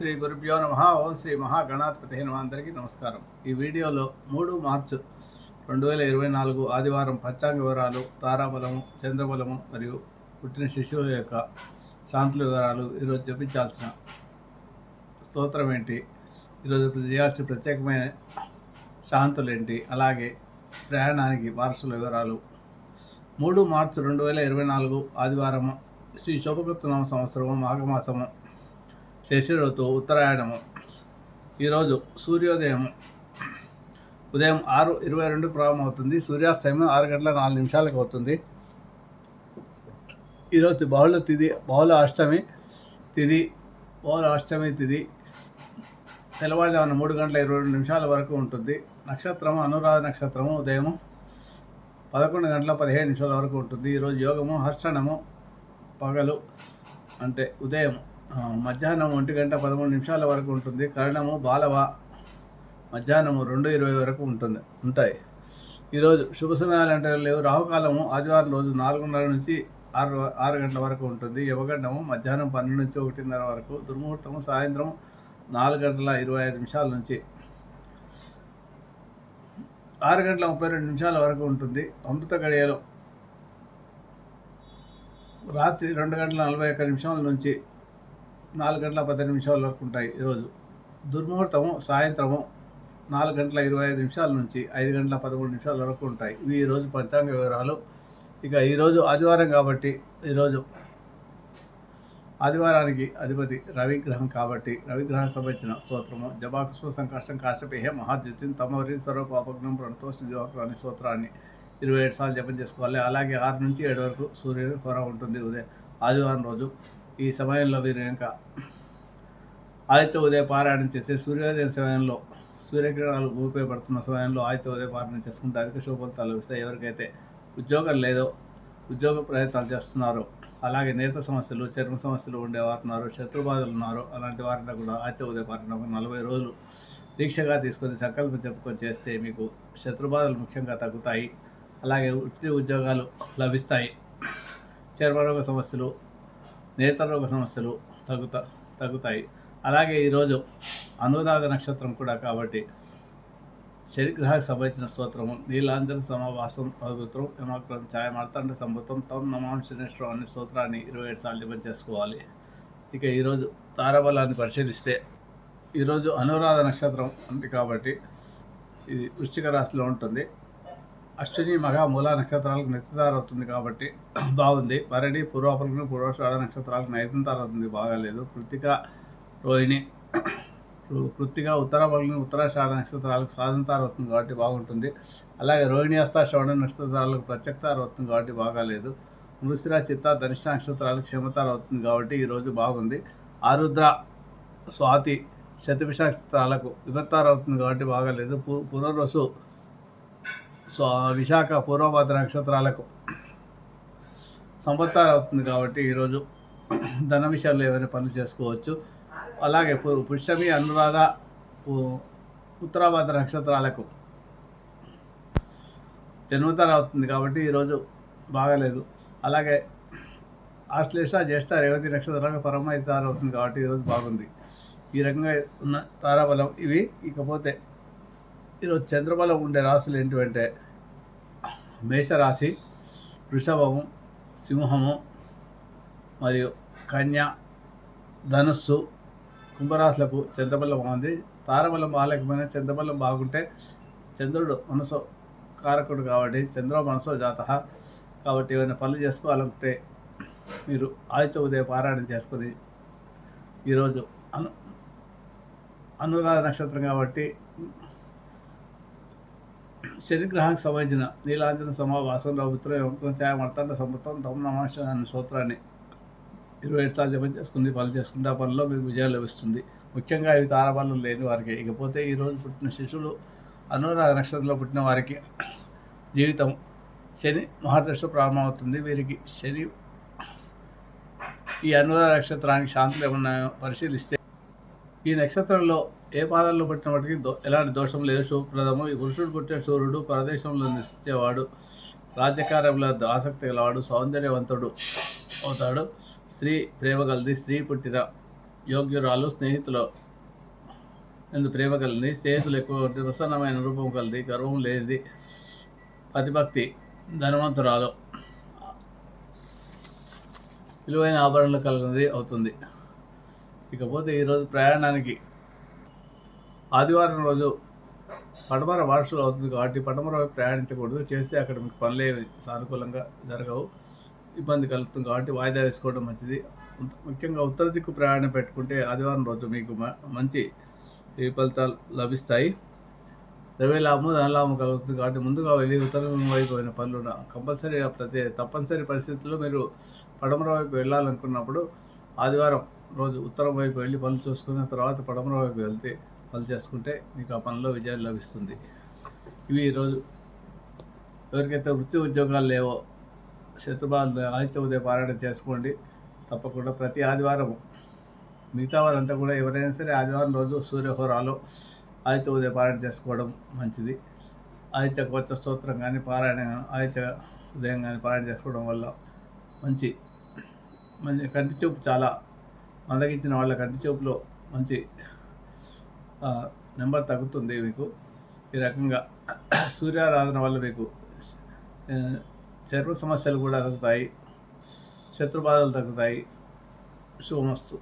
శ్రీ గురుభ్యో నమ. ఓం శ్రీ మహాగణాధిపతి అందరికీ నమస్కారం. ఈ వీడియోలో మూడు మార్చు రెండు వేల ఇరవై నాలుగు ఆదివారం పంచాంగ వివరాలు తారాబలము చంద్రబలము మరియు పుట్టిన శిశువుల యొక్క శాంతుల వివరాలు ఈరోజు జపించాల్సిన స్తోత్రం ఏంటి? ఈరోజు చేయాల్సిన ప్రత్యేకమైన శాంతులు ఏంటి? అలాగే ప్రయాణానికి వారసుల వివరాలు. మూడు మార్చి రెండు వేల ఇరవై నాలుగు ఆదివారం శ్రీ శోభకృతనామ సంవత్సరము మాఘమాసము శశిరతు ఉత్తరాయణము. ఈరోజు సూర్యోదయం ఉదయం ఆరు ఇరవై రెండు ప్రారంభమవుతుంది. సూర్యాస్తమయం ఆరు గంటల నాలుగు నిమిషాలకు అవుతుంది. ఈరోజు బహుళ తిథి బహుళ అష్టమి తిథి బహుళ అష్టమి తిథి తెల్లవారుజామున మూడు గంటల ఇరవై రెండు నిమిషాల వరకు ఉంటుంది. నక్షత్రము అనురాధ నక్షత్రము ఉదయం పదకొండు గంటల పదిహేడు నిమిషాల వరకు ఉంటుంది. ఈరోజు యోగము హర్షణము పగలు అంటే ఉదయం మధ్యాహ్నం ఒంటి గంట పదమూడు నిమిషాల వరకు ఉంటుంది. కరణము బాలవ మధ్యాహ్నము రెండు ఇరవై వరకు ఉంటుంది ఉంటాయి. ఈరోజు శుభ సమయాలు అంటే లేవు. రాహుకాలము ఆదివారం రోజు నాలుగున్నర నుంచి ఆరు ఆరు గంటల వరకు ఉంటుంది. యవగండము మధ్యాహ్నం పన్నెండు నుంచి ఒకటిన్నర వరకు దుర్ముహూర్తము సాయంత్రం నాలుగు గంటల ఇరవై ఐదు నిమిషాల నుంచి ఆరు గంటల ముప్పై రెండు నిమిషాల వరకు ఉంటుంది. అమృత గడియలు రాత్రి రెండు గంటల నలభై ఒక్క నిమిషాల నుంచి నాలుగు గంటల పది నిమిషాల వరకు ఉంటాయి ఈరోజు. దుర్ముహూర్తము సాయంత్రము నాలుగు గంటల ఇరవై ఐదు నిమిషాల నుంచి ఐదు గంటల పదమూడు నిమిషాల వరకు ఉంటాయి. ఇవి ఈరోజు పంచాంగ వివరాలు. ఇక ఈరోజు ఆదివారం కాబట్టి ఈరోజు ఆదివారానికి అధిపతి రవిగ్రహం కాబట్టి రవిగ్రహం సంబంధించిన స్తోత్రము జబాకుస్వ సంకష్టం కాష్టపేహే మహాద్యుతిని తమవరి సర్వపాపగ్నం ప్రణతోష్ దివాకరు స్తోత్రాన్ని ఇరవై ఏడు సార్లు జపం చేసుకోవాలి. అలాగే ఆరు నుంచి ఏడు వరకు సూర్యుడు హోర ఉంటుంది ఉదయం ఆదివారం రోజు. ఈ సమయంలో మీరు ఇంకా ఆదిత్య ఉదయ పారాయణం చేస్తే సూర్యోదయం సమయంలో సూర్యకిరణాలు భూమిపై పడుతున్న సమయంలో ఆదిత్య ఉదయ పారాయణం చేసుకుంటే అధిక శుభఫలితాలు లభిస్తాయి. ఎవరికైతే ఉద్యోగం లేదో ఉద్యోగ ప్రయత్నాలు చేస్తున్నారో అలాగే నేత సమస్యలు చర్మ సమస్యలు ఉండేవారు ఉన్నారు శత్రుబాధలు ఉన్నారు అలాంటి వారిని కూడా ఆచ ఉదయ పారాయణం ఒక నలభై రోజులు దీక్షగా తీసుకొని సంకల్పం చెప్పుకొని చేస్తే మీకు శత్రుబాధలు ముఖ్యంగా తగ్గుతాయి. అలాగే వృత్తి ఉద్యోగాలు లభిస్తాయి. చర్మరోగ సమస్యలు నేత్రరోగ సమస్యలు తగ్గుత తగ్గుతాయి. అలాగే ఈరోజు అనురాధ నక్షత్రం కూడా కాబట్టి శనిగ్రహానికి సంబంధించిన స్తోత్రము నీలాంజన సమావాసం పవిత్రం యమాగ్రం ఛాయ మార్తాండ సంభూతం తమ్ నమాం శనేశ్వరం అనే స్తోత్రాన్ని ఇరవై ఏడు సార్లు జపం చేసుకోవాలి. ఇక ఈరోజు తారాబలాన్ని పరిశీలిస్తే ఈరోజు అనురాధ నక్షత్రం ఉంది కాబట్టి ఇది వృశ్చిక రాశిలో ఉంటుంది. అశ్విని మగ మూల నక్షత్రాలకు నెత్తిదార అవుతుంది కాబట్టి బాగుంది. భరణి పూర్వాపలను పూర్వశ్రాడ నక్షత్రాలకు నైతంతార అవుతుంది బాగాలేదు కృతిక రోహిణి కృత్తిగా ఉత్తర పలుకుని ఉత్తరాషాఢ నక్షత్రాలకు స్వాతంతార అవుతుంది కాబట్టి బాగుంటుంది. అలాగే రోహిణి హస్త శ్రవణ నక్షత్రాలకు ప్రత్యక్తార అవుతుంది కాబట్టి బాగాలేదు మృసిర చిత్త ధనిష్ట నక్షత్రాలకు క్షమతార అవుతుంది కాబట్టి ఈరోజు బాగుంది. ఆరుద్ర స్వాతి శతభిష నక్షత్రాలకు విభత్తార అవుతుంది కాబట్టి బాగాలేదు పు పునర్వసు సో విశాఖ పూర్వభద్ర నక్షత్రాలకు సంవత్సరం అవుతుంది కాబట్టి ఈరోజు ధన విషయంలో ఏమైనా పనులు చేసుకోవచ్చు. అలాగే పు- పుష్యమి అనురాధ ఉత్తరాభద్ర నక్షత్రాలకు జన్మతార అవుతుంది కాబట్టి ఈరోజు బాగాలేదు. అలాగే ఆశ్లేష జ్యేష్ఠ రేవతి నక్షత్రాలకు పరమైతార అవుతుంది కాబట్టి ఈరోజు బాగుంది. ఈ రకంగా ఉన్న తారాబలం ఇవి. ఇకపోతే ఈరోజు చంద్రబలం ఉండే రాశులు ఏంటివంటే మేషరాశి వృషభము సింహము మరియు కన్య ధనుస్సు కుంభరాశులకు చంద్రబలం బాగుంది తారబలం బాగాలేకపోయినా చంద్రబలం బాగుంటే చంద్రుడు మనసు కారకుడు కాబట్టి చంద్ర మనసో జాత కాబట్టి ఏమైనా పనులు చేసుకోవాలంటే మీరు ఆదిత్య ఉదయ పారాయణం చేసుకొని ఈరోజు అను అనురాధ నక్షత్రం కాబట్టి శనిగ్రహానికి సంబంధించిన నీలాంజన సమావాసం రౌత్రం ఛాయ మర్తండ సముత్రం తమ నమాశ అనే సూత్రాన్ని ఇరవై ఏడు సార్లు జపం చేసుకుని పనులు చేసుకుంటే ఆ పనిలో మీకు విజయం లభిస్తుంది. ముఖ్యంగా ఇవి తారబలం లేని వారికి. ఇకపోతే ఈరోజు పుట్టిన శిశువులు అనురాధ నక్షత్రంలో పుట్టిన వారికి జీవితం శని మహాదశ ప్రారంభమవుతుంది. వీరికి శని ఈ అనురాధ నక్షత్రానికి శాంతులు ఏమన్నా పరిశీలిస్తే ఈ నక్షత్రంలో ఏ పాదాల్లో పుట్టిన వాటికి దో ఎలాంటి దోషం లేదు. శుభప్రదము. ఈ పురుషుడు పుట్టిన సూర్యుడు ప్రదేశంలో నిశ్చించేవాడు రాజకార్యంలో ఆసక్తి గలవాడు సౌందర్యవంతుడు అవుతాడు. స్త్రీ ప్రేమ కలిది స్త్రీ పుట్టిన యోగ్యురాలు స్నేహితులు ఎందు ప్రేమ కలిది స్నేహితులు ఎక్కువ ప్రసన్నమైన రూపం కలిది గర్వం లేనిది ప్రతిభక్తి ధనవంతురాలు. విలువైన ఆభరణలు కలిగినది అవుతుంది. ఇకపోతే ఈరోజు ప్రయాణానికి ఆదివారం రోజు పడమర వారసులు అవుతుంది కాబట్టి పడమర వైపు ప్రయాణించకూడదు. చేస్తే అక్కడ మీకు పనులే సానుకూలంగా జరగవు. ఇబ్బంది కలుగుతుంది కాబట్టి వాయిదా వేసుకోవడం మంచిది. ముఖ్యంగా ఉత్తర దిక్కు ప్రయాణం పెట్టుకుంటే ఆదివారం రోజు మీకు మంచి ఫలితాలు లభిస్తాయి. ద్రవ్య లాభము ధనలాభం కలుగుతుంది కాబట్టి ముందుగా వెళ్ళి ఉత్తరం వైపు పోయిన పనులు కంపల్సరీ ప్రతి తప్పనిసరి పరిస్థితుల్లో మీరు పడమర వైపు వెళ్ళాలనుకున్నప్పుడు ఆదివారం రోజు ఉత్తరం వైపు వెళ్ళి పనులు చూసుకున్న తర్వాత పడమర వైపు వెళ్తే పనులు చేసుకుంటే మీకు ఆ పనిలో విజయం లభిస్తుంది. ఇవి ఈరోజు ఎవరికైతే వృత్తి ఉద్యోగాలు లేవో శత్రుబాలు ఆదిత్య ఉదయ పారాయణ చేసుకోండి. తప్పకుండా ప్రతి ఆదివారం మిగతా వారంతా కూడా ఎవరైనా సరే ఆదివారం రోజు సూర్యహోరాలో ఆదిత్య ఉదయ పారాయణ చేసుకోవడం మంచిది. ఆదిత్య కోచ స్తోత్రం కానీ పారాయణ ఆదిత్య ఉదయం కానీ పారాయణ చేసుకోవడం వల్ల మంచి మంచి కంటి చూపు చాలా మందగించిన వాళ్ళ కంటి చూపులో మంచి నెంబర్ తగ్గుతుంది మీకు. ఈ రకంగా సూర్యారాధన వల్ల మీకు చర్మ సమస్యలు కూడా తగ్గుతాయి శత్రుబాధలు తగ్గుతాయి శుభమస్తు.